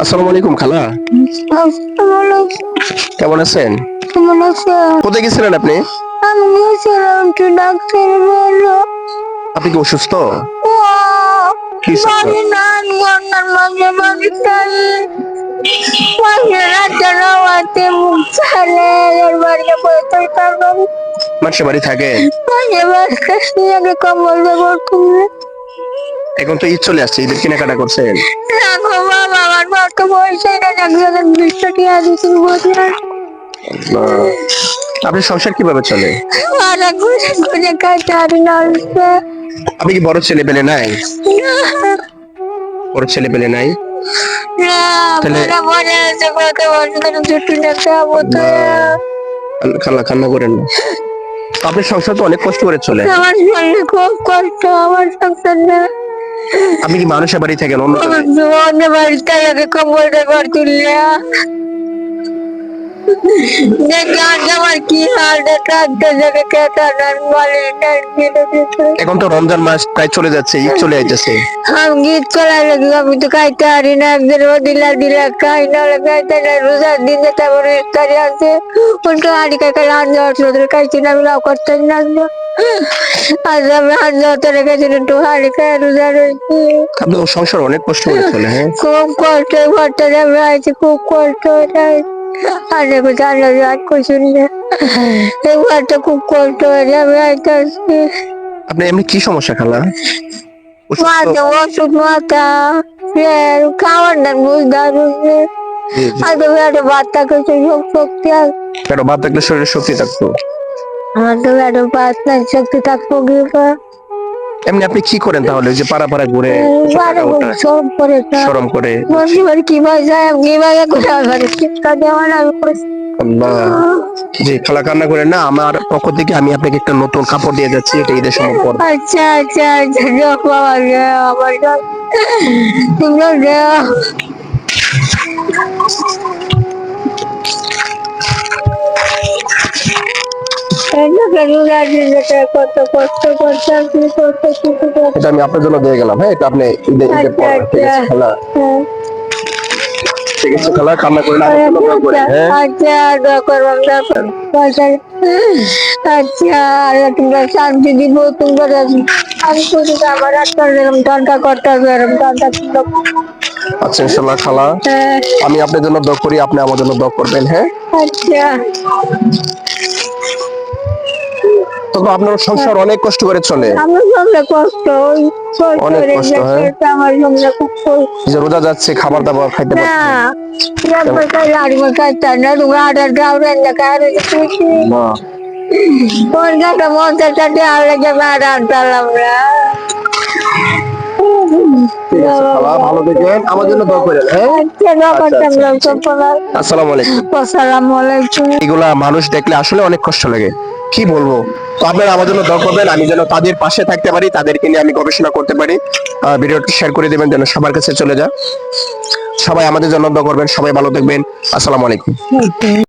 আসসালামু আলাইকুম খালা কেমন আছেন? কেমন আছে কোথায় গেছিলেন আপনি? আমি গেছিলাম ডাক্তার বলল আপনি কি অসুস্থ? কি মাঝে মাঝে রাতে মুখ ছাড়ে এর বাড়িতে বসে থাকলাম মানুষের বাড়ি থাকে। মাঝে বাড়ি কম্বল দেবো তুমি এখন তো ঈদ চলে আসছে ঈদের কেনাকাটা করছেন বসে আপনার সংসার কীভাবে চলে? আপনি কি বড় ছেলে পেলে নাই? বড় ছেলে পেলে নাই খালা খান্না করেন না। আপনার সংসার তো অনেক কষ্ট করে চলে। আমার খুব কষ্ট আমার সংসার না। আপনি কি মানুষের বাড়ি থাকেন অন্য? জীবনে বাড়িতে আগে কম্বলটা ঘর তুললে। এখন তো রমজান মাস প্রায় চলে যাচ্ছে ঈদ চলে আমি গীত চলাই লাগি আমি তো খাইতে পারি না একদিন ও দিলা দিলা খাই না খাইতে না রোজার দিন তারপরে ইফতারি আছে। উল্টো কাকা যাওয়ার ওদের খাইছি না আমি লাভ করতে না আজ আমি হাত যাওয়াতে রেখেছি একটু হাড়ি খাই রোজা রয়েছি। আপনার সংসার অনেক কষ্ট করে চলে হ্যাঁ? খুব কষ্ট ঘরটা আছি খুব কষ্ট হয়ে আর দেখো জানলা আর কিছু নেই এই ঘরটা খুব কষ্ট হয়ে যাবে আইতে আসছি আপনি এমনি কি সমস্যা খালা? মাথা ওষুধ মাথা খাওয়ার না। আগে বাচ্চা কিছু সব শক্তি থাকলে শরীরে শক্তি থাকতো। তো বেড়ে শক্তি থাকব এমনি আপনি কি করেন তাহলে? ওই যে পাড়া পাড়া ঘুরে সব করে শরম করে। বাড়ি কি ভাই যায়? কি ভাই করে শিক্ষা দেওয়া না জি খালা কান্না করেন না আমার পক্ষ থেকে আমি আপনাকে একটা নতুন কাপড় দিয়ে যাচ্ছি এটা ঈদের সময় পর আচ্ছা আচ্ছা আচ্ছা বাবা আমার তোমরা এটা আমি আপনার জন্য দিয়ে গেলাম হ্যাঁ এটা আপনি ঈদের পর আচ্ছা, ঠিক আছে আচ্ছা। খালা। হ্যাঁ। ঠিক আছে খালা কান্না দোয়া করেন, হ্যাঁ। আচ্ছা দোয়া করব দোয়া আচ্ছা আল্লাহ তোমরা শান্তি দিব তোমরা আমি শুধু আমার একটা এরকম ঠান্ডা করতে হবে এরকম ছিল। আচ্ছা ইনশাল্লাহ খালা। আমি আপনার জন্য দোয়া করি আপনি আমার জন্য দোয়া করবেন হ্যাঁ। আচ্ছা। আপনার সংসার অনেক কষ্ট করে চলে আমার কষ্ট অনেক কষ্ট, হ্যাঁ? আমার খুব যে রোজা যাচ্ছে খাবার দাবার খাইতে ভালো আমার জন্য দোয়া করেন হ্যাঁ আচ্ছা দোয়া করতাম আচ্ছা, লোক আচ্ছা। সব আসসালামু আলাইকুম আসসালামু আলাইকুম এগুলা মানুষ দেখলে আসলে অনেক কষ্ট লাগে কি বলব? তো আপনারা আমার জন্য দোয়া করবেন, আমি যেন তাদের পাশে থাকতে পারি, তাদেরকে নিয়ে আমি গবেষণা করতে পারি। ভিডিওটি শেয়ার করে দেবেন যেন সবার কাছে চলে যায়। সবাই আমাদের জন্য দোয়া করবেন, সবাই ভালো দেখবেন আসসালামু আলাইকুম।